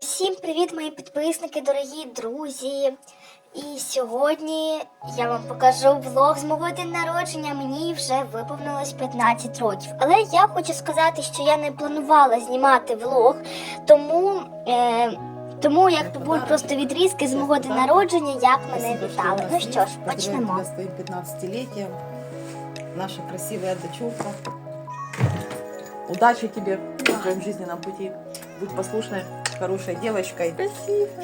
Всім привіт, мої підписники, дорогі друзі. І сьогодні я вам покажу влог з мого день народження. Мені вже виповнилось 15 років. Але я хочу сказати, що я не планувала знімати влог, тому, е, тому як будуть просто відрізки з мого день народження, як мене вітали. Ну що ж, почнемо. Тебя с твоим 15-летием. Наша красивая дочурка. Удачи тебе в твоем жизненном пути. Будь послушной, хорошей девочкой. Спасибо.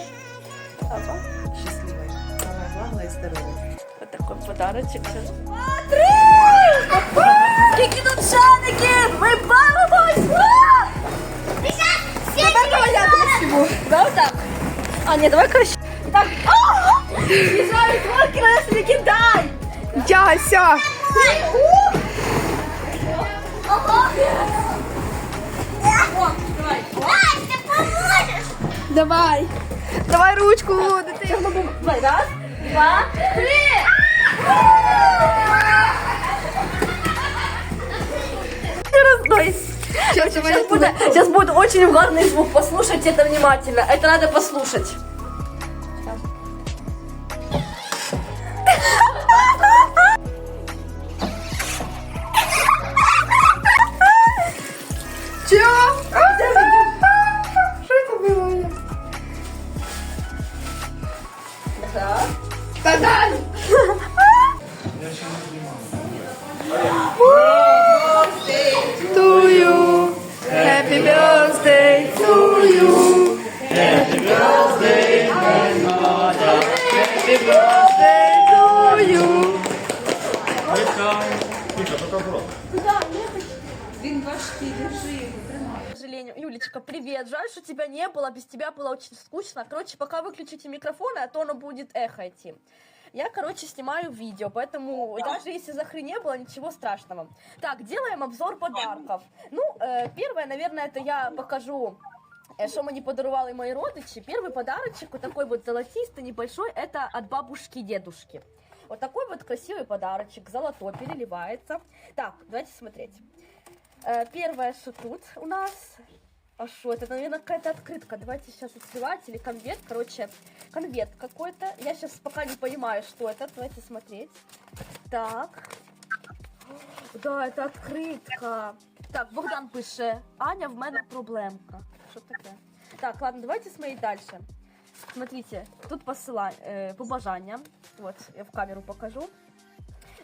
Счастливой. Самое главное, здоровой. Вот такой подарочек. Які тут шарики! Ми бавимось! Давай я красиво. Да, вот так? А, не, давай краще. Так. Бежали, вот красиво, кидай! Яся! Давай! Давай ручку, дитина. Давай, раз, два, три! Сейчас, Сейчас будет, сейчас будет очень угарный звук. Послушайте это внимательно. Это надо послушать. Birthday, happy birthday to you. К сожалению. Юлечка, привет. Жаль, что тебя не было. Без тебя было очень скучно. Короче, пока выключите микрофоны, а то оно будет эхо идти. Я, короче, снимаю видео, поэтому даже если захры не было, ничего страшного. Так, делаем обзор подарков. Ну, э, первое, наверное, это я покажу что мне подарували мои родичи. Первый подарочек, вот такой вот золотистый, небольшой, это от бабушки и дедушки. Вот такой вот красивый подарочек, золотой, переливается. Так, давайте смотреть. Э, Первое, что тут у нас. А что, это, наверное, какая-то открытка. Давайте сейчас открывать. Или конверт. Короче, конверт какой-то. Я сейчас пока не понимаю, что это. Давайте смотреть. Так. Да, это открытка. Так, Богдан пише. Аня, в мене проблемка. Що таке? Так, ладно, давайте смотреть дальше. Смотрите, тут посила, э, побажання. Вот, я в камеру покажу.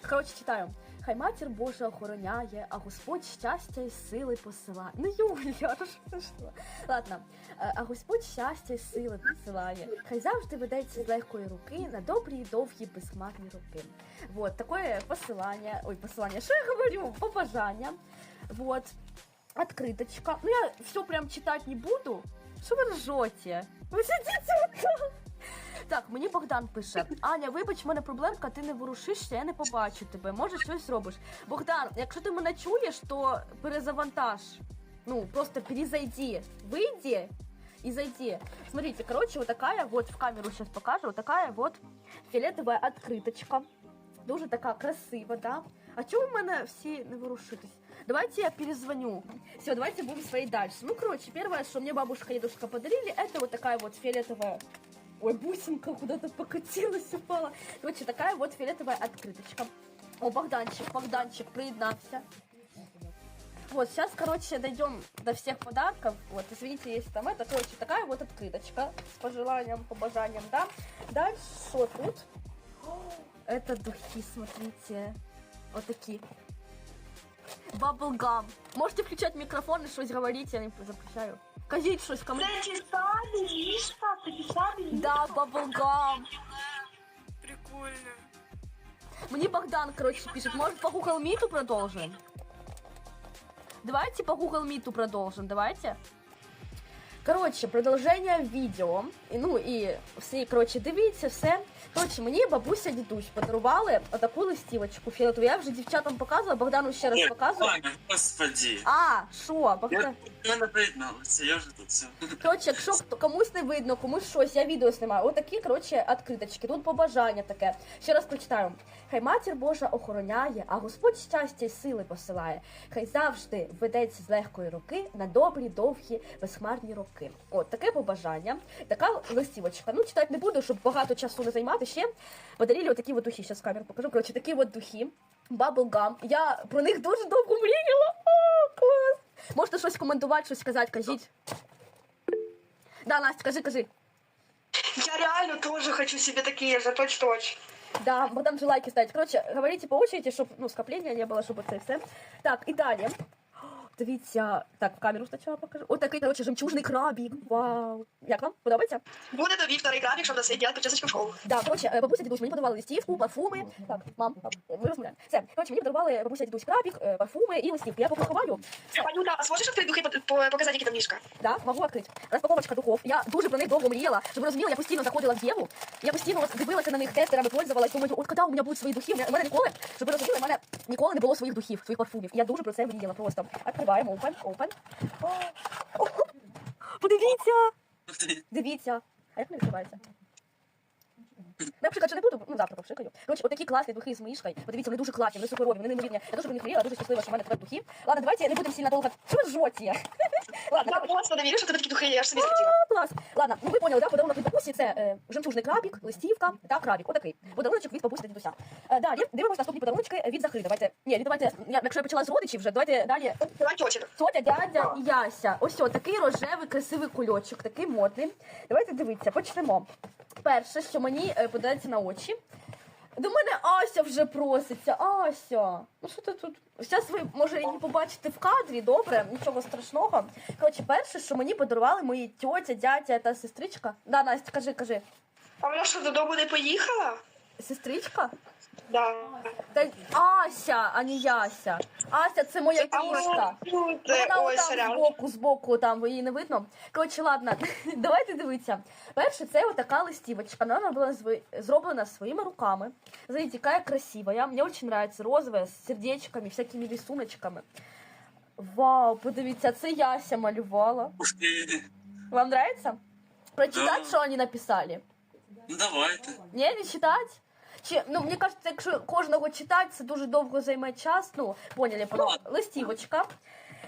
Коротше, читаю. Хай матір Божа охороняє, а Господь щастя і сили посилає. Ну, Юля, ну що що? Ладно. Е, А Господь щастя і сили посилає. Хай завжди ведеться з легкої руки на добрі і довгі безхмарні роки. Вот, такое посилання. Ой, посилання, що я говорю? Побажання. Вот. Открыточка. Ну, я все прям читать не буду. Що ви ржете? Ви сидите вот так, мені Богдан пише: Аня, вибач, в мене проблемка, ти не ворушишся, я не побачу тебе. Може, щось зробиш. Богдан, якщо ти мене чуєш, то перезавантаж. Ну, просто перезайди. Выйди и зайди. Смотрите, короче, вот такая вот, в камеру сейчас покажу, вот такая вот фиолетовая открыточка. Дуже така красива, да? А чому в мене всі не ворушитесь? Давайте я перезвоню. Все, давайте будем смотреть дальше. Ну, короче, первое, что мне бабушка и дедушка подарили, это вот такая вот фиолетовая Ой, бусинка куда-то покатилась, упала. Короче, такая вот фиолетовая открыточка. О, Богданчик, Богданчик, приеднался. Вот, сейчас, короче, дойдем до всех подарков. Вот, извините, если там это. Короче, такая вот открыточка с пожеланием, побажанием, да. Дальше, что тут? Это духи, смотрите. Вот такие. Bubblegum. Можете включать микрофон и что-то говорить, я не запрещаю. Кажіть щось кому. Написали лишка, написали Да, Bubblegum. Прикольно. Мне Богдан, короче, пишет, может по Google Meet продолжим? Давайте по Google Meet продолжим, давайте. Коротше, продовження відео. І, ну і всі, коротше, дивіться, все. Коротше, мені бабуся дідусь подарували отаку листівочку фіолетову. Я вже дівчатам показувала, Богдану ще раз показую. Господи. А, що, Богдан? Я не приєдналася, я вже тут все. Коротше, якщо комусь не видно, комусь щось, я відео знімаю. Отакі, коротше, відкриточки. Тут побажання таке. Ще раз прочитаю. Хай матір Божа охороняє, а Господь щастя й сили посилає. Хай завжди ведеться з легкої руки на добрі, довгі, безхмарні роки. От таке побажання, така листівочка. Ну, читати не буду, щоб багато часу не займати. Ще подарили отакі от духи. Зараз камеру покажу. Коротше, такі от духи. Bubblegum. Я про них дуже довго мріяла. О, клас! Можете щось коментувати, щось сказати, кажіть. Да, Настя, кажи, кажи. Я реально тоже хочу себе такие же, точь-точь. Да, Богдан же лайки ставить. Короче, говорите по очереди, чтобы ну, скопления не было, чтобы это все. Так, и далі. Дивіться, так, в камеру спочатку покажу. Ось такий, короче, жемчужний крабік. Вау. Як вам? Подобається? Буде тобі второй графік, щоб нас делать причесочку в школу. Да, короче, е, бабуся дідусь мені подарували листівку, парфуми. Так, мам, ви розмовляємо. Все, короче, мені подарували бабуся дідусь крабік, е, парфуми і листівки. Я поки ховаю. Анюта, а сможешь открыть духи, по- по- які там мішка? Да, можу відкрити. Розпаковочка духов. Я дуже про них довго мріяла. Щоб ви розуміли, я постійно заходила в Єву. Я постійно от дивилася на них тестерами, пользувалась. Думаю, от коли у мене будуть свої духи, у мене ніколи, щоб ви розуміли, у мене ніколи не було своїх духів, своїх парфумів. Я дуже про це мріяла просто. Відкриваємо, Опен, опен. О, о, Подивіться! Дивіться. А як не відкривається? Я пшикати не буду, ну завтра попшикаю. Коротше, отакі класні духи з мишкою. Подивіться, вони дуже класні, вони суперові, вони неймовірні. Я дуже про них мріяла, дуже щаслива, що в мене тепер духи. Ладно, давайте не будемо сильно довго. Що ж жжоті? Ладно, Я просто не вірю, що тебе такі духи є, я аж собі захотіла. А, Клас. Ладно, ну ви поняли, да? Подарунок від бабусі це е, жемчужний крабік, листівка та крабік. Отакий. Подаруночок від бабусі та дідуся. Е, далі дивимося наступні подаруночки від Захри. Давайте. Ні, від- давайте. Я, якщо я почала з родичів вже, давайте далі. Давай тьоті. Тотя, дядя і Яся. Ось о, такий рожевий, красивий кульочок, такий модний. Давайте дивитися, почнемо. Перше, що мені е, подається на очі. До мене Ася вже проситься. Ася, ну що ти тут? Зараз ви може її побачите в кадрі, добре, нічого страшного. Коротше, перше, що мені подарували мої тьотя, дядя та сестричка. Да, Настя, кажи, кажи. А вона що, додому не поїхала? Сестричка? Да. Та Ася, а не Яся. Ася, це моя кішка. Вона ось отам збоку, збоку, там її не видно. Коротше, ладно, давайте дивитися. Перше, це отака листівочка. Вона була зроблена своїми руками. Знаєте, яка красива. Я, мені дуже подобається розове з сердечками, всякими рисуночками. Вау, подивіться, це Яся малювала. Вам нравится? Прочитать, Да. що вони написали? Ну давайте. Ні, не читать? Чи, ну, мені кажеться, якщо кожного читати, це дуже довго займе час. Ну, поняли, про листівочка.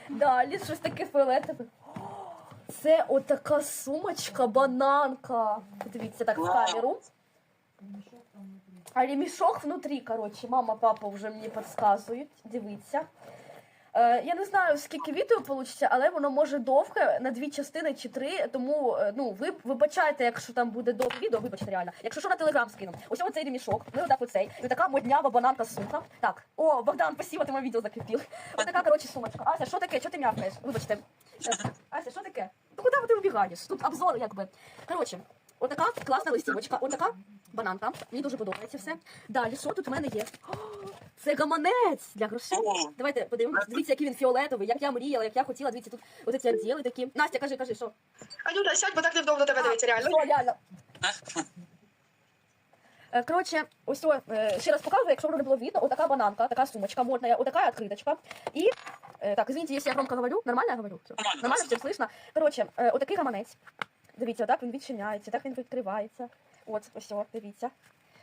Далі щось таке фіолетове. О, Це отака сумочка, бананка. Подивіться так в камеру. А ремішок внутрі, коротше, мама, папа вже мені підказують. Дивіться. Е, я не знаю, скільки відео вийде, але воно може довге на дві частини чи три. Тому е, ну ви вибачайте, якщо там буде довге відео, вибачте реально. Якщо що на телеграм скину. Ось оцей ремішок, ми отак оцей. І така моднява бананка сумка. Так, о, Богдан, спасибо, ти моє відео закріпив. Ось така, коротше, сумочка. Ася, що таке? Чого ти м'явкаєш? Вибачте. Ася, що таке? Ну куди ти убігаєш? Тут обзор, якби. Коротше, отака класна листівочка, отака бананка. Мені дуже подобається все. Далі, що тут в мене є? О, це гаманець для грошей. О. Давайте подивимось. Дивіться, який він фіолетовий, як я мріяла, як я хотіла. Дивіться, тут ось ці відділи такі. Настя, кажи, кажи, що? Анюта, сядь, бо так невдобно тебе дивиться, реально. Що, реально? Е, Коротше, ось о, е, ще раз показую, якщо воно не було видно, отака бананка, така сумочка модная, отака открыточка. И, е, так, извините, если я громко говорю, нормально я говорю? Всё. Нормально, Нормально класно. всім слышно? Коротше, е, отакий гаманець. Дивіться, отак він відчиняється, так він відкривається. От, ось, о, дивіться.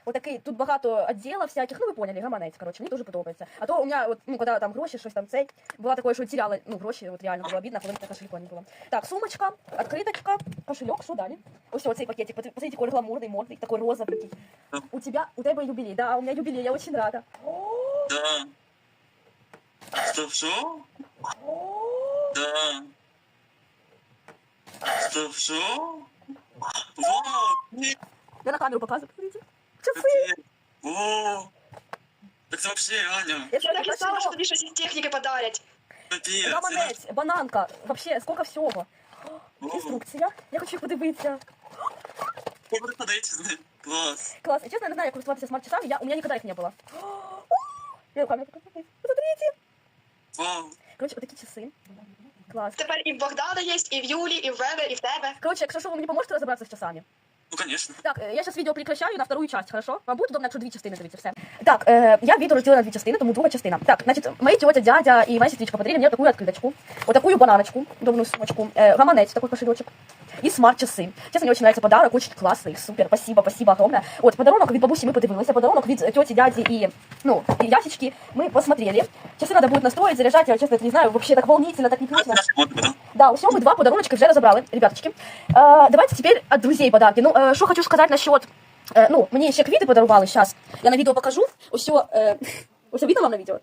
Отакий, тут багато відділів всяких, ну ви поняли, гаманець, коротше, мені дуже подобається. А то у мене, от, ну, коли там гроші, щось там цей, була такое, що теряла, ну, гроші, от реально було обідно, коли на кошельку не було. Так, сумочка, открыточка, кошельок, що далі? Ось оцей пакетик, Посмотрите, посмотрите, какой гламурный, модный, такой розовый. У тебя, у тебя юбилей, да, у меня юбилей, я очень рада. Да. Стоп, що? Да. Стоп, що? Вау! Ні, Я на камеру показываю, смотрите. Часы. капець. О! Так це вообще, Аня, Я Я так і так знала, що тобі щось із техніки подарять. капець. Гаманець, бананка, вообще, сколько всього. О, Інструкція, я хочу їх подивитися. ви будете подивитися з ним. Клас. Класс. Честно, я не знаю, як користуватися смарт-часами, я, у меня никогда их не было. Я камеру покажу. Посмотрите. Вау. Короче, вот такие часы. Класс. Тепер і в Богдана є, і в Юлі, і в мене, і в тебе. Короче, якщо що, ви мені поможете розібратися з часами? Ну, конечно. Так, е, я сейчас відео прекращаю на вторую часть, хорошо? Вам буде удобно, якщо дві частини дивіться все. Так, е, я відео розділила на дві частини, тому друга частина. Так, значить, мої тьотя, дядя і моя сестричка подарили мені таку відкриточку, отаку бананочку, довну сумочку, е, гаманець, такий кошелечек и смарт-часы. Честно, мне очень нравится подарок, очень классный, супер, спасибо, спасибо огромное. Вот, подарунок від бабусі ми подивилися, подарунок від тети, дяді і, ну, і Ясечки мы посмотрели. Часы надо будет настроить, заряжать, я, честно, это не знаю, вообще так волнительно, так А непривычно. це наш мод, да? Да, у мы два подаруночка вже розібрали, ребяточки. Е, давайте тепер від друзей подарки. Ну, е, що хочу сказати насчет... Е, ну, мені ще квіти подарували, зараз. Я на відео покажу. Ось, е, ось видно вам на відео?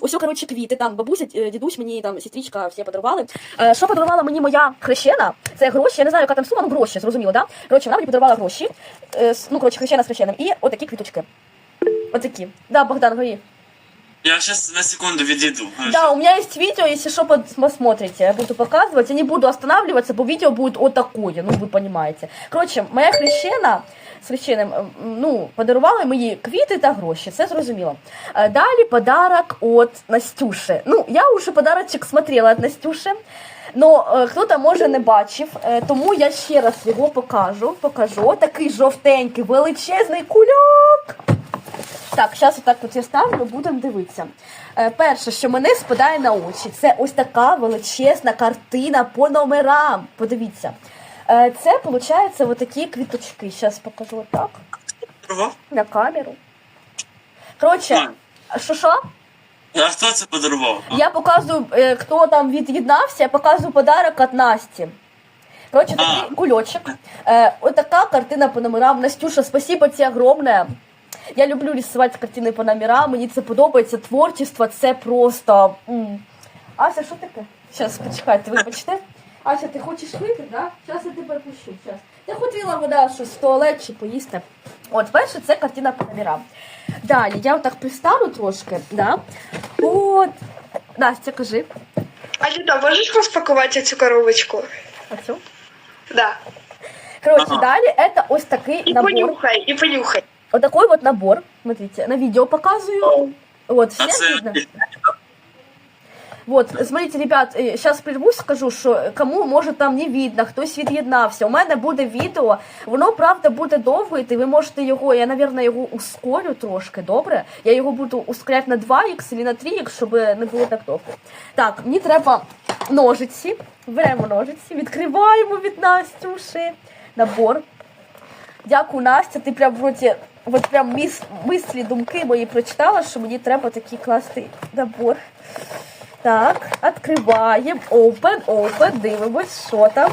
Ось, коротше, квіти, там бабуся, е, дідусь мені, там сестричка, всі подарували. Е, що подарувала мені моя хрещена? Це гроші, я не знаю, яка там сума, ну гроші, зрозуміло, да? Коротше, вона мені подарувала гроші, е, ну, коротше, хрещена з хрещеним, і отакі квіточки. Отакі. Да, Богдан, говори. я сейчас на секунду відійду. Да, у меня есть видео, если что, посмотрите, я буду показывать. Я не буду останавливаться, бо видео будет вот такое, ну вы понимаете. Короче, моя хрещена з ну, подарували мої квіти та гроші, це зрозуміло. Е, Далі подарок от Настюши. Ну, я вже подарочок смотрела від Настюши. Ну, хто-то може не бачив, е, тому я ще раз його покажу. Покажу. Такий жовтенький, величезний кульок. Так, зараз отак от я ставлю, будемо дивитися. Перше, що мене спадає на очі, це ось така величезна картина по номерам. Подивіться. Е, це, виходить, отакі квіточки. Зараз покажу отак Подарував? на камеру. Коротше, що що? А хто це подарував? Я показую, е, хто там від'єднався, я показую подарок від Насті. Коротше, такий кульочок. Е, ось така картина по номерам. Настюша, спасибо тебе огромне. Я люблю рисувати картини по номерам, мені це подобається. Творчество це просто. Ася, що таке? Зараз, почекайте, вибачте. Ася, ти хочеш вийти, да? Зараз я тебе пущу. Щас. Я хотіла вода щось в туалет чи поїсти. От, перше, це картина по номерам. Далі, я отак пристану трошки, да? От. Настя, кажи. Аліна, можеш розпакувати цю коробочку? Оцю. Да. Коротше, Ага. далі це ось такий І набор. понюхай, і понюхай. Вот такой вот набор. Смотрите, на видео показываю. Вот, А всем це видно? Вот, смотрите, ребят, сейчас прервусь, скажу, що кому може там не видно, хтось від'єднався. У мене буде відео, воно правда буде довго йти, ви можете його, я, напевно, його ускорю трошки, добре? Я його буду ускоряти на 2х або на 3х, щоб не було так довго. Так, мені треба ножиці, беремо ножиці, відкриваємо від Настюші набор. Дякую, Настя. Ти прям вроді, от прям міс, мислі, думки мої прочитала, що мені треба такий класний набор. Так, відкриваємо. Open, open, дивимось, що там.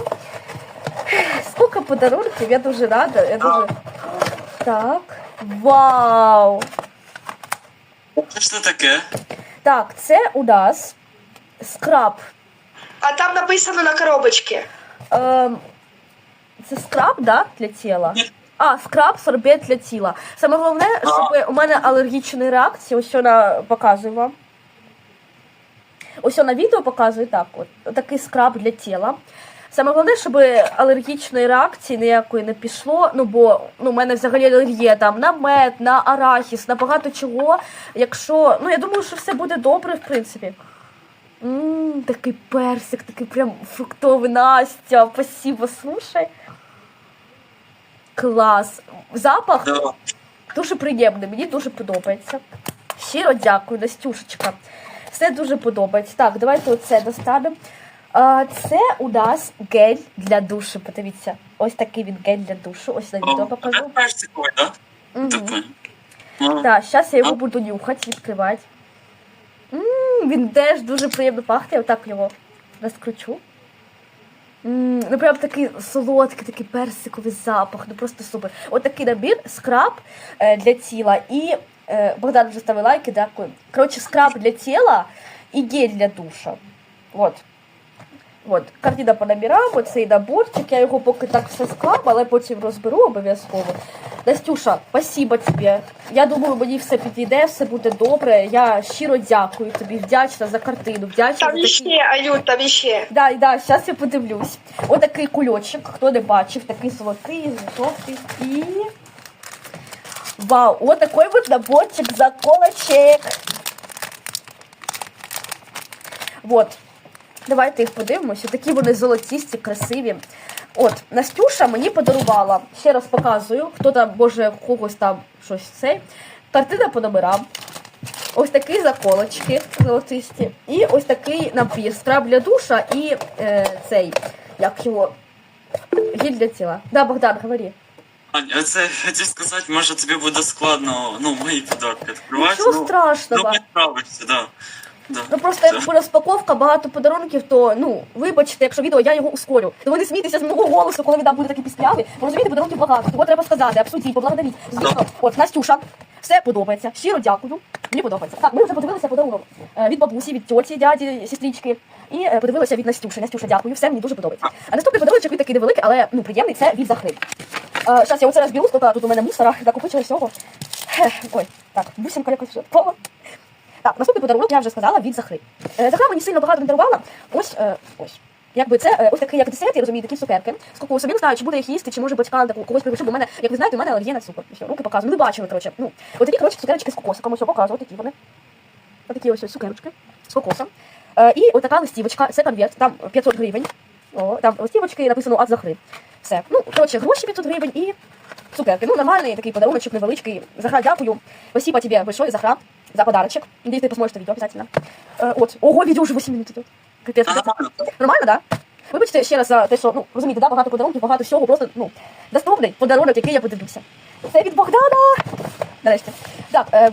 Скільки подарунків, я дуже рада. Я дуже... Так. Вау! Це що таке? Так, це у нас скраб. А там написано на коробочці. Ем, це скраб, да, для тіла? А, скраб, сорбет для тіла. Саме головне, щоб у мене алергічні реакції, ось вона показую вам. Ось на відео показую так, от такий скраб для тіла. Саме головне, щоб алергічної реакції ніякої не пішло. Ну бо ну, у мене взагалі алергія там на мед, на арахіс, на багато чого. Якщо. Ну я думаю, що все буде добре, в принципі. Ммм, такий персик, такий прям фруктовий Настя. Спасибо, слушай. Клас. Запах дуже приємний, мені дуже подобається. Щиро дякую, Настюшечка. Все дуже подобається. Так, давайте оце достанемо. Це у нас гель для душу. Подивіться, ось такий він гель для душу. Ось на відео покажу. Так. Зараз я його буду нюхати, відкривати. Він теж дуже приємно пахне, я отак його розкручу. Ну, прям такий солодкий, такий персиковий запах, ну просто супер. Отакий набір, скраб е, для тіла і. Е, Богдан вже ставив лайки, дякую. Коротше, скраб для тіла і гель для душа. От. От, картина по номерам, оцей наборчик, я його поки так все склав, але потім розберу обов'язково. Настюша, спасибо тобі. Я думаю, мені все підійде, все буде добре. Я щиро дякую тобі, вдячна за картину, вдячна за Там такий... іще, Аю, там іще. Да, да, зараз я подивлюсь. Отакий кульочок, хто не бачив, такий золотий, жовтий. І. Вау, от такий от наборчик заколочек. Вот. Давайте їх подивимося. Такі вони золотісті, красиві. От, Настюша мені подарувала. Ще раз показую, хто там, може, когось там щось цей. Картина по номерам. Ось такі заколочки золотисті. І ось такий набір. Скраб для душа і е, цей, як його, гіль для тіла. Да, Богдан, говори. Ань, це хотів сказати, може тобі буде складно, ну, мої подарки відкривати. Нічого ну, страшного. Ну, справишся, да. Да. Ну просто якби розпаковка, багато подарунків, то ну вибачте, якщо відео я його ускорю. То ви не смійтеся з мого голосу, коли там буде такий пісклявий. Бо розумієте, подарунків багато. Того треба сказати, обсудіть, поблагодаріть. Звісно, от Настюша, все подобається. Щиро дякую. Мені подобається. Так, ми вже подивилися подарунок е, від бабусі, від тьоті, дяді, сестрички. І е, подивилися від Настюші. Настюша, дякую. Все мені дуже подобається. А наступний подарунок він такий невеликий, але ну приємний. Це від Захри. Зараз я оце розберу, скільки тут у мене мусора, накопичили всього. Ой, так, бусинка якось впала. Так, наступний подарунок я вже сказала від Захри. Е, Захра мені сильно багато не дарувала. Ось, е, ось. Якби це е, ось такий як десерт, я розумію, такі цукерки з кокосом. Я не знаю, чи буде їх їсти, чи може батькам таку когось пригощу, бо в мене, як ви знаєте, у мене алергія на цукор. Все, руки показую. Ну, ви бачили, коротше. Ну, от такі, коротше, цукерочки з кокосиком. Ось показую, такі вони. Ось такі ось ось цукерочки з кокосом. Е, і ось така листівочка, це конверт, там 500 гривень. О, там листівочки написано «Ад Захри». Все. Ну, коротше, гроші 500 гривень і цукерки. Ну, нормальний такий подаруночок невеличкий. Захра, дякую. Спасибо тебе большое, Захра, за подарочек. Надеюсь, ты посмотришь это видео обязательно. Е, от. Ого, відео вже 8 минут идет. Капець. Ага. Нормально, да? Вибачте ще раз за те, що ну розумієте, да, багато подарунків, багато всього, просто ну доступний подарунок, який я подивлюся. Це від Богдана. Нарешті. Так, е,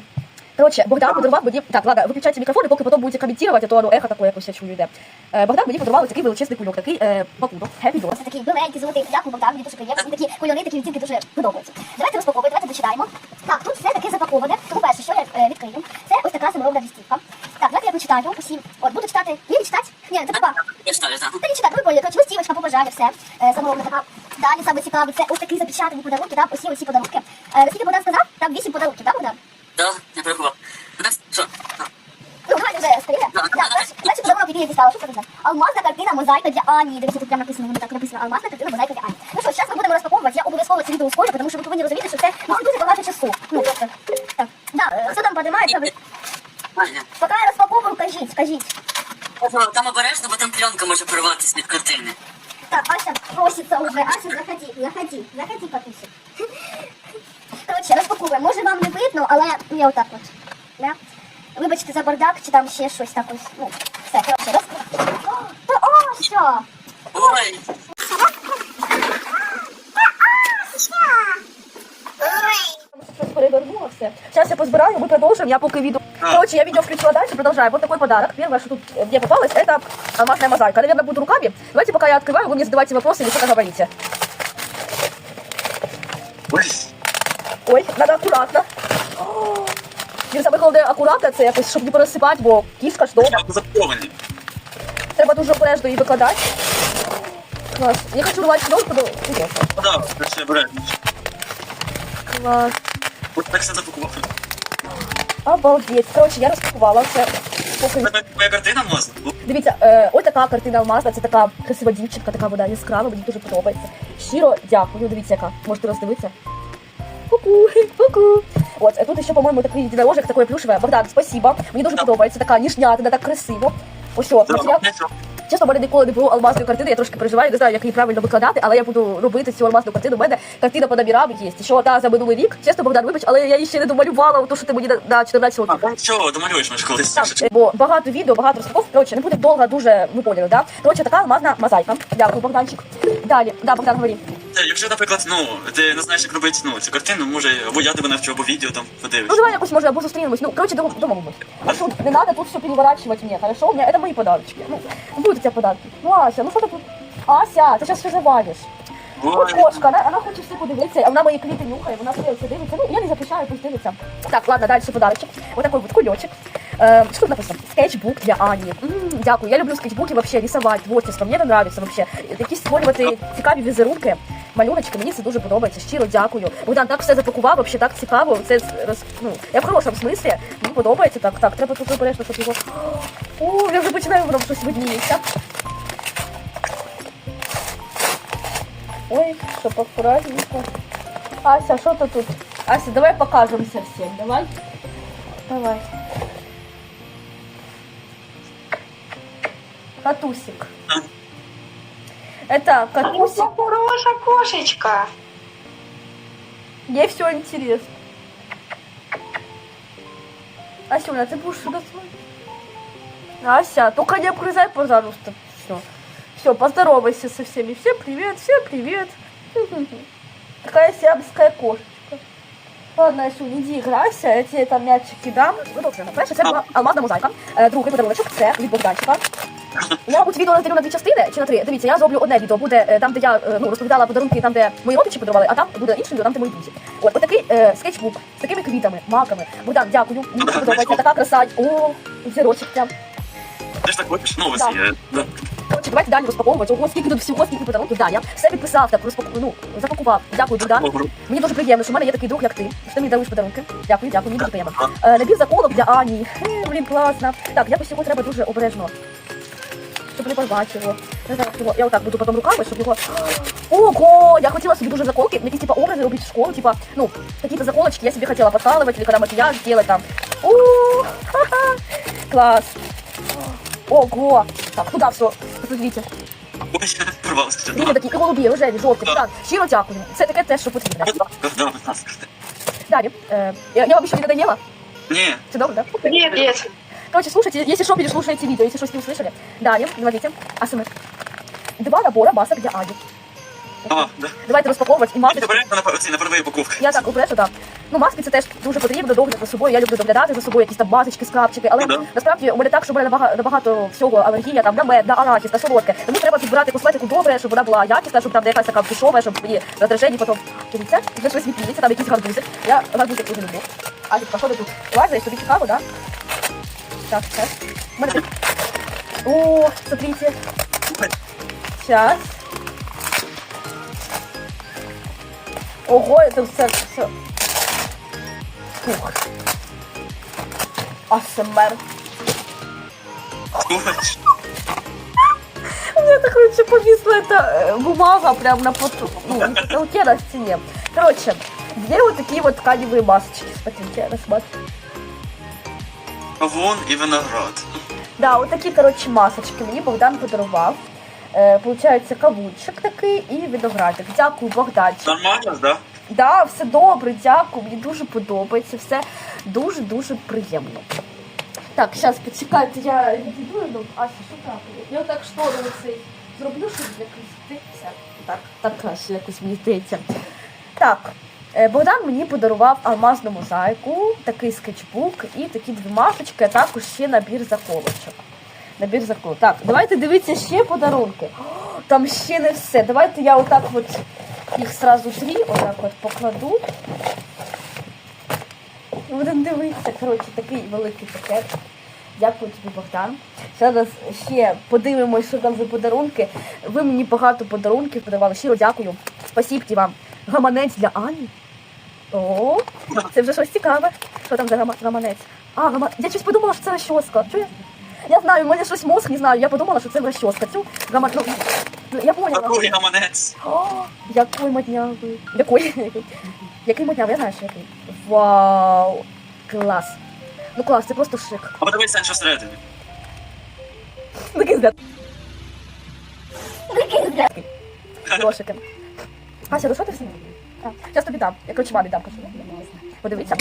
коротше, Богдан подарував мені. Так, ладно, виключайте мікрофон, і поки потім будете коментувати, а то воно ехо таке якось я чую йде. Е, Богдан мені подарував такий величезний кульок, такий е, пакунок. Happy Doors. Це такий біленький, золотий. Дякую, Богдан, мені дуже приємно. Мені такі кольори, такі відтінки дуже подобаються. Давайте розпаковуємо, давайте дочитаємо. Так, тут все таке запаковане. Тому перше, що я е, відкрию, це ось така саморобна листівка. Так, давайте я прочитаю усім. От, буду читати. Ні, не читати? Ні, це папа. Я читаю, так. Та не читати, ви поняли, коротше, листівочка, побажання, все. Е, саморобна така. Далі саме цікаве, це ось такі запечатані подарунки, там усі усі подарунки. Е, наскільки Богдан сказав, там вісім подарунків, так, Богдан? Да, я порахував. Ну, так, що? Так. Ну, давайте вже скоріше. Так, перший, перший подарунок, який я дістала, що це таке? Алмазна картина мозаїка для Ані. Дивіться, тут прямо написано, воно так написано, алмазна картина мозаїка для Ані. Ну що, зараз ми будемо розпаковувати, я обов'язково це відео ускорю, тому що ви повинні розуміти, що це ну, дуже багато часу. Ну, просто. Так, да, е, там подимається, ви... Поки я розпаковую, кажіть, скажіть. Ого, Там обережно, бо там пленка може порватися від картини. Так, Ася просится уже. Ася, заходи, заходи, заходи, папусик. Коротше, розпаковуємо. Може вам не видно, але я отак от. Да? Вибачте за бардак, чи там ще щось так ось. Ну, все, коротше, розпаковуємо. Та Ася! Ой, Щось перевернуло все. Зараз я позбираю, ми продовжимо, я поки відео. Короче, я видео включила дальше, продолжаю. Вот такой подарок. Первое, что тут э, мне попалось, это алмазная мозаика. Наверное, буду руками. Давайте, пока я открываю, вы мне задавайте вопросы или что-то говорите. ой. Ой, надо акуратно. О, Він саме головне акуратно це якось, щоб не порозсипати, бо кішка ж дома. Запаковані. Треба дуже обережно її викладати. Клас. Я хочу рвати кнопку, но інтересно. Да, краще обережно. Клас. Так все запакував. Обалдеть. Коротше, я розпакувала все. Поки... Це твоя картина можна? Дивіться, е, ось така картина алмазна, це така красива дівчинка, така вода яскрава, мені дуже подобається. Щиро дякую, дивіться яка. Можете роздивитися. Ку-ку, ку-ку. От, е, тут ще, по-моєму, такий єдинорожик, такий плюшеве. Богдан, спасибо. Мені дуже подобається, така ніжнятина, так красиво. Ось о, матеріал. Чесно, мене ніколи не було алмазної картини, я трошки переживаю, не знаю, як її правильно викладати, але я буду робити цю алмазну картину. У мене картина по номерам є. Що та за минулий рік. Чесно, Богдан, вибач, але я її ще не домалювала, тому що ти мені на- на 14 років. А, що, домалюєш може колись. Так, бо багато відео, багато розпаков. Коротше, не буде довго, дуже ви поняли, да? Коротше, така алмазна мозаїка. Дякую, Богданчик. Далі, да, Богдан, говори. Якщо, наприклад, ну, ти не знаєш, як робити ну, цю картину, може, або я тебе навчу, або відео там Ну давай якось може або зустрінемось. Ну, коротше, дома, дома будь. Маршрут, не надо тут все переворачивать мне, хорошо? У меня это мои подарочки. Ну, будут у тебя подарки. Ну, Ася, ну ты тут? Ася, ти зараз все завалиш. От Ой, кошка, вона, вона хоче все подивитися, а вона мої квіти нюхає, вона все це дивиться. Ну, я не запрещаю, пусть дивиться. Так, ладно, далі подарочок. Ось такой вот кульочек. Е, що тут написано? Скетчбук для Ані. М, дякую, я люблю скетчбуки вообще рисувати, творчество, мені це нравится вообще. Якісь створювати цікаві візерунки. Малюночки, мені це дуже подобається. Щиро дякую. Богдан так все запакував, вообще так цікаво. Це ну, я в хорошому смислі. Мені подобається так. Так, треба тут обережно, щоб його. О, я вже починаю воно щось видніється. Ой, чтоб аккуратненько. Ася, что ты тут? Ася, давай покажемся всем, давай. Давай. Катусик. А. Это катусик. Хорошая кошечка. Ей все интересно. Асюня, ты будешь сюда смотреть? Ася, только не обгрызай, пожалуйста. Все. Все, поздоровайся со всеми. Всем привет, всем привет. Такая сиамская кошечка. Ладно, Асю, іди грайся, я тебе там м'ячики дам. Ну, добре, перше, це була алмазна мозаїка. Е, Другий подарунок це від Богданчика. Я мабуть, відео розділю на дві частини чи на три. Дивіться, я зроблю одне відео, буде е, там, де я е, ну, розповідала подарунки, там, де мої родичі подарували, а там буде інше відео, там, де мої друзі. От, отакий е, скетчбук з такими квітами, маками. Богдан, дякую. Мені дуже подобається така краса. О, зірочок прям. Ти ж так хочеш? Ну, ось Да. є. Да. Коротше, давайте далі розпаковувати. Ого, скільки тут всього, скільки подарунків. Да, я все підписав, так розпаку... ну, запакував. Дякую, Богдан. Добре. Мені дуже приємно, що в мене є такий друг, як ти. Що ти мені даруєш подарунки. Дякую, дякую, мені дуже приємно. Е, набір заколок для Ані. Хе, блін, класно. Так, якось його треба дуже обережно. Щоб не порвати його. Не знаю, його. Я отак буду потім руками, щоб його. Ого! Я хотіла собі дуже заколки, якісь типа образи робити в школу, типа, ну, какие-то заколочки я себе хотела подкалывать, или когда макияж делать там. У, ха-ха, класс. Ого! Так, куда все? Посмотрите. Ой, я порвався. Рівні такі, і голубі, рожеві, жовті. Так, щиро дякую. Це таке те, що потрібно. Да, будь ласка. Далі. Е, я, я вам ще не надоела? Ні, Все добре, да? Нет, нет. Короче, слушайте, если что, переслушайте видео, если что, не услышали. Далее, смотрите, АСМР. Два набора масок для Ані. а, да. Давайте розпаковувати і Ти масочки. береш на на первої упаковки. Я так обрешу, так. Ну, маски це теж дуже потрібно, догляд за собою. Я люблю доглядати за собою, якісь там масочки, скрабчики. Але Ну да. насправді у мене так, що в мене набагато, набагато всього алергія, там на мед, на арахіс, на солодке. Тому треба підбирати косметику добре, щоб вона була якісна, щоб там де якась така дешова, щоб мені раздражені потім. Дивіться, вже щось відпілиться, там якісь гарбузи. Я гарбузи дуже люблю. А що ти тут? Лазаєш, тобі цікаво, так? да? Так, сейчас. У мене тут- О, смотрите. Сейчас. Ого, это все, все. Фух. АСМР. Скоч. У меня так короче повисла эта э, бумага прям на поту, ну, на потолке на стене. Короче, две вот такие вот тканевые масочки. Смотрите, рассматриваю. Кавун і виноград. Да, от такі, коротше, масочки мені Богдан подарував. Е, получається кавунчик такий і виноградик. Дякую, Богданчик. Нормально, да? Да, все добре, дякую. Мені дуже подобається. Все дуже-дуже приємно. Так, зараз почекайте, я відійду. ну, Ася, що трапило? Я отак штору цей зроблю, щоб для красоти. Все. Так, так краще якось мені здається. Так. Е, Богдан мені подарував алмазну мозаїку, такий скетчбук і такі дві масочки, а також ще набір заколочок. Набір заколок. Так, давайте дивіться ще подарунки. Там ще не все. Давайте я отак от їх сразу три, отак от покладу. Будемо дивитися. Коротше, такий великий пакет. Дякую тобі, Богдан. Зараз ще подивимось, що там за подарунки. Ви мені багато подарунків подарували. Щиро дякую. Спасибі вам. Гаманець для Ані. О, це вже щось цікаве. Що там за гама- гаманець? А, гама... я щось подумала, що це розчоска. Чуєш? Я знаю, у мене щось мозг, не знаю. Я подумала, що це розчоска. Цю гама... ну, ну, я поняла. Такий гаманець. О, який моднявий. Який? Який моднявий, я знаю, що який. Вау! Клас. Ну клас, це просто шик. А подивися, що всередині. Такий взгляд. Грошики. Ася, ну що ти всім? Зараз тобі дам. Я коротше мамі дам. Подивіться.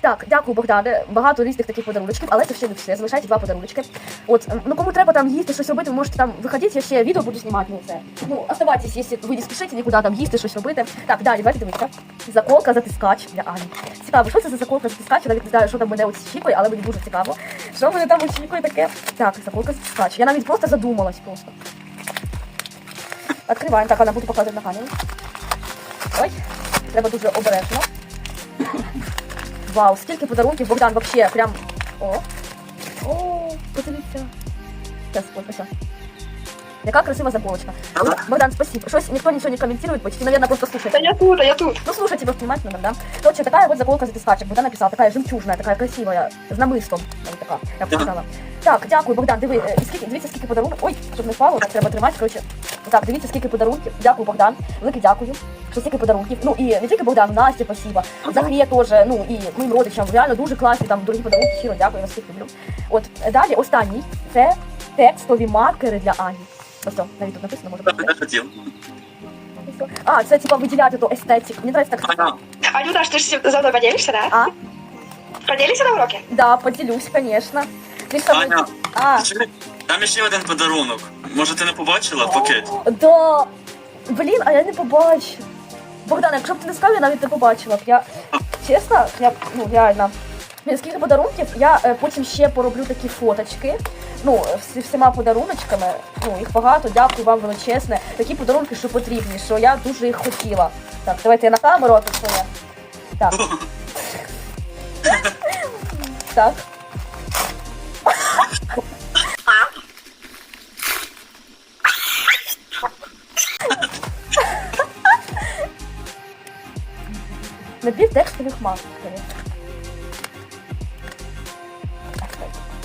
Так, дякую, Богдане. Багато різних таких подаруночків, але це ще не все. Залишайте два подаруночки. От, ну кому треба там їсти, щось робити, ви можете там виходити, я ще відео буду знімати на це. Ну, оставайтесь, якщо ви не спішите нікуди там їсти, щось робити. Так, далі, давайте дивитися. Заколка затискач для Ані. Цікаво, що це за заколка затискач? Я навіть не знаю, що там мене очікує, але мені дуже цікаво. Що мене там очікує таке? Так, заколка затискач. Я навіть просто задумалась просто. Відкриваємо. Так, вона буду показувати на камеру. Ой, треба дуже обережно. Вау, скільки подарунків, Богдан, вообще, прям. О. О, подивіться. Ой, ось. Яка красива заколочка. Богдан, спасибо. Щось ніхто нічого не комментирует, почти, наверное, просто Да я тут, а я тут. Ну, слушай тебя внимательно, да? Короче, такая вот заколка затискачек. Богдан написал, такая жемчужная, такая красивая, з намистом. Ось така, я б сказала. Так, дякую, Богдан, диви, е, і скільки, дивіться, скільки подарунків. Ой, щоб не впало, так треба тримати, короче. Так, дивіться, скільки подарунків. Дякую, Богдан. Велике дякую. Що стільки подарунків. Ну, і не тільки Богдан, Насті, спасибо. Захрія теж, ну, і моїм родичам. Реально дуже класні, там, дорогі подарунки, щиро дякую, я вас всіх люблю. От, е, далі, останній, це текстові маркери для Ані. Ось, о, навіть тут написано, може бути. я хотів. А, це, типа, виділяти то естетик. Мені нравится так Ага. Анюта, ты же за мной поделишься, да? А? Поделишься на уроке? Да, поделюсь, конечно. Ты ж со мной- Аня, А, чекай, там ще один подарунок. Може, ти не побачила пакет? да. Блін, а я не побачила. Богдан, якщо б ти не сказав, я навіть не побачила б. Я... чесно, я ну реально. Скільки подарунків, я е, потім ще пороблю такі фоточки. Ну, всі, всіма подаруночками. Ну, їх багато, дякую вам величезне. Такі подарунки, що потрібні, що я дуже їх хотіла. Так, давайте я на камеру, своє. Так. так. Набір текстових маркерів.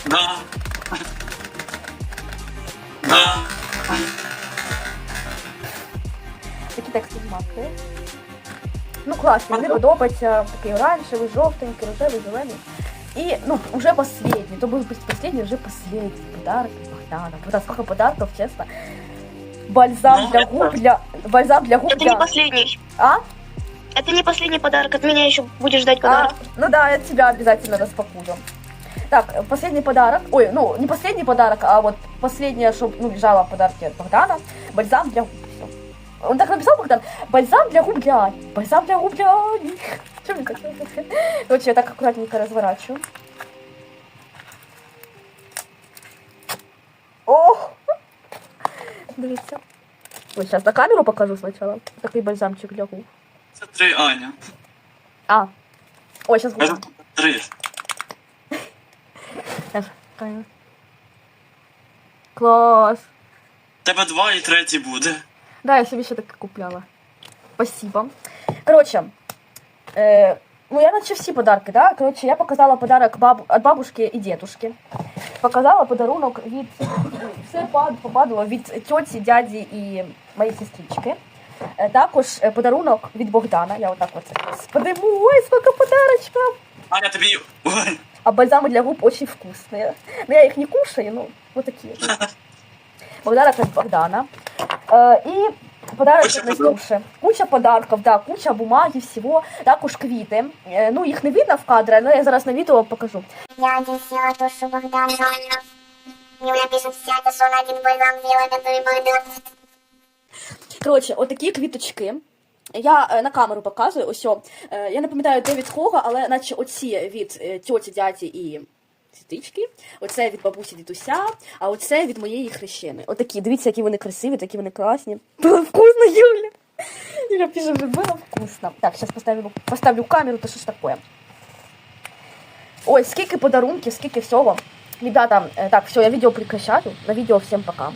Да. Да. Такі текстові маркери. Ну, класні, мені подобається такий оранжевий, жовтенький, рожевий, зелений. І, ну, уже последний. То був последний, вже последний подарок від Богдана. Богдан, сколько подарков, чесно. Бальзам Ну, для это- губ, для... Бальзам для губ Это не для... последний. А? Это не последний подарок. От меня еще будешь ждать А, подарок. ну да, я тебя обязательно распакую. Так, э, последний подарок. Ой, ну, не последний подарок, а вот последнее, что ну, лежало в подарке от Богдана. Бальзам для губ. Он так написал, Богдан, бальзам для губ для Ани. Бальзам для губ для Ани. Что мне так? Короче, я так аккуратненько разворачиваю. О! Дивіться. Ой, сейчас на камеру покажу сначала. Такий бальзамчик для губ. Це три, Аня. А. Ой, сейчас Це три. Клас. Тебе два і третій буде. Да, я собі ще таке купляла. Спасибо. Короче, э, ну я наче всі подарки, да? Короче, я показала подарок баб... от бабушки і дедушки. Показала подарунок від все пад- попадало від тьоті, дяді і моєї сестрички. Е, Також е, подарунок від Богдана. Я отак от господи, ой, сколько подарочков! Аня, тобі. Ой. А бальзамы для губ очень вкусные. Но я их не кушаю, ну, вот такие. Подарок от Богдана. Э, И подарок Куча от Настюши. Куча подарков, да, куча бумаги, всего. Також квіти. Е, Ну, їх не видно в кадрі, але я зараз на відео покажу. Я один сделала то, что Богдан звонил. Юля пишет в чате, что он один бальзам сделал, который Богдан. Коротше, отакі квіточки. Я е, на камеру показую, ось. о. Е, я не пам'ятаю, де від кого, але наче оці від е, тьоті, дяді і сестрички. Оце від бабусі дідуся, а оце від моєї хрещени. Отакі, дивіться, які вони красиві, такі вони класні. Було вкусно, Юля. Юля пише, було вкусно. Так, зараз поставлю, поставлю камеру, то що ж таке. Ой, скільки подарунків, скільки всього. Ребята, так, все, я відео прекращаю. На відео всім пока.